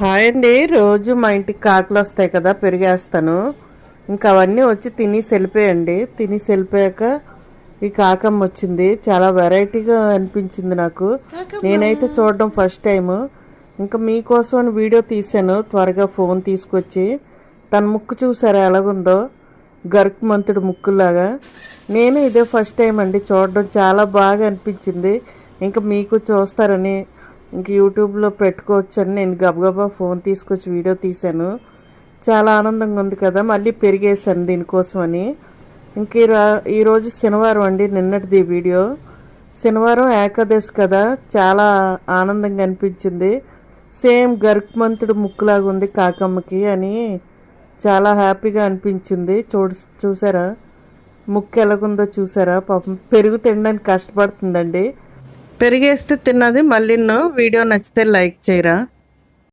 Hi అండి. రోజు మా ఇంటికి కాకులు వస్తాయి కదా పెరిగేస్తాను. ఇంకా అవన్నీ వచ్చి తినేసి వెళ్ళిపోయండి తినేసి వెళ్ళిపోయాక ఈ కాకమ్మ వచ్చింది. చాలా వెరైటీగా అనిపించింది నాకు. నేనైతే చూడడం ఫస్ట్ టైం ఇంకా మీకోసం వీడియో తీశాను. త్వరగా ఫోన్ తీసుకొచ్చి. తన ముక్కు చూసారా ఎలాగుందో? గరుకు మంతుడు ముక్కులాగా. నేను ఇదే ఫస్ట్ టైం అండి. చూడడం చాలా బాగా అనిపించింది. ఇంకా మీకు చూస్తారని ఇంక యూట్యూబ్లో పెట్టుకోవచ్చు అని నేను గబగబా ఫోన్ తీసుకొచ్చి వీడియో తీశాను. చాలా ఆనందంగా ఉంది కదా మళ్ళీ పెరిగేశాను దీనికోసం అని ఇంక ఈ రా- ఈరోజు శనివారం అండి నిన్నటిది వీడియో. శనివారం ఏకాదశి కదా చాలా ఆనందంగా అనిపించింది. సేమ్ గరుక్మంతుడు ముక్కులాగా ఉంది కాకమ్మకి అని చాలా హ్యాపీగా అనిపించింది. చూ చూసారా? ముక్కు ఎలాగుందో చూసారా? పాపం పెరుగు తినడానికి కష్టపడుతుందండి. పెరిగేస్తే తిన్నది మళ్ళీ వీడియో నచ్చితే లైక్ చేయరా?